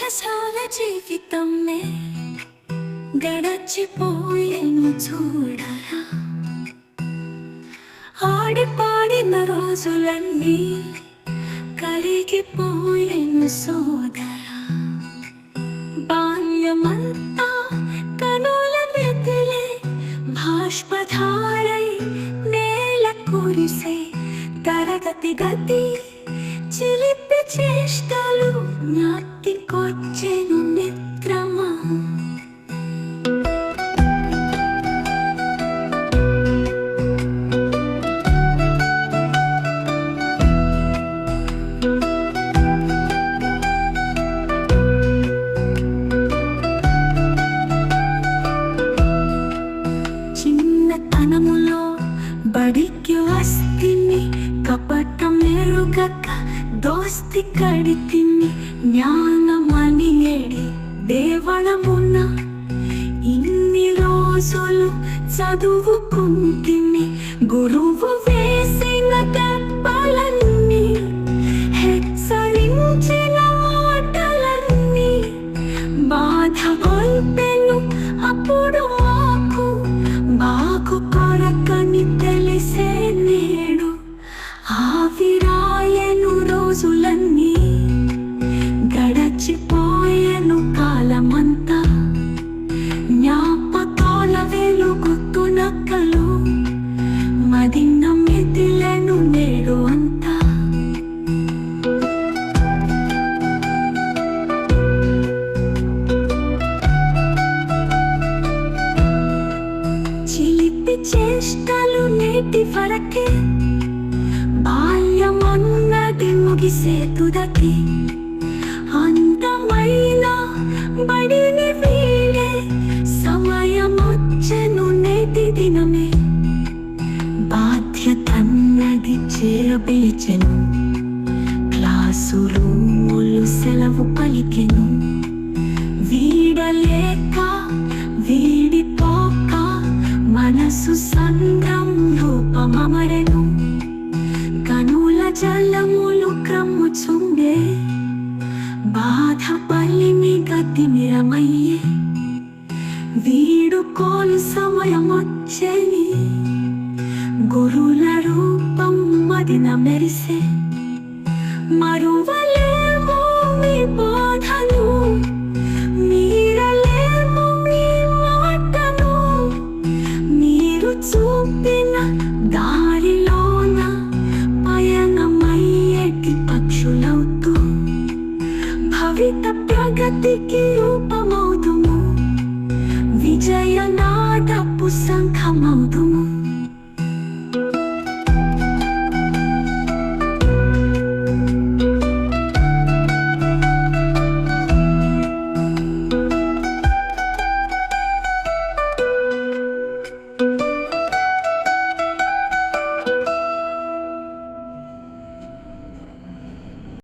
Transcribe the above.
పాఠశాల జీవితమే గడచిపోయేను చూడరా. ఆడిపాడిన రోజులన్నీ కరిగిపోయేను సోదరా. బాల్యమంతా కనుల మెదిలే భాష్పధారై నేల కురిసే తరగతి గతి చిలిపి చేష్టలు జ్ఞాతికొచ్చెను నిద్రమా. చిన్నతనములో బడికి వస్తిని మెరుగక ఎరుగక దోస్తి కడితిని జ్ఞానమని ఎడి దేవళమున. ఇన్ని రోజులు చదువుకుంటిని గురువు వేసిన దెబ్బలన్నీ చిలిపి చేష్టలు నేటి వరకే బాల్యమన్నది ముగిసే తుదకి. అందమైన బడిని వీడే సమయమొచ్చెను నేటి దినమే. బాధ్యతన్నది చేరబీచెను క్లాసు రూములు సెలవు పలికెను. వీడలేక బాధ పల్లిమి గతి నిరమయ్యే వీడుకోలు సమయమొచ్చేని గురుల రూపం మదిన మెరిసే మరువలే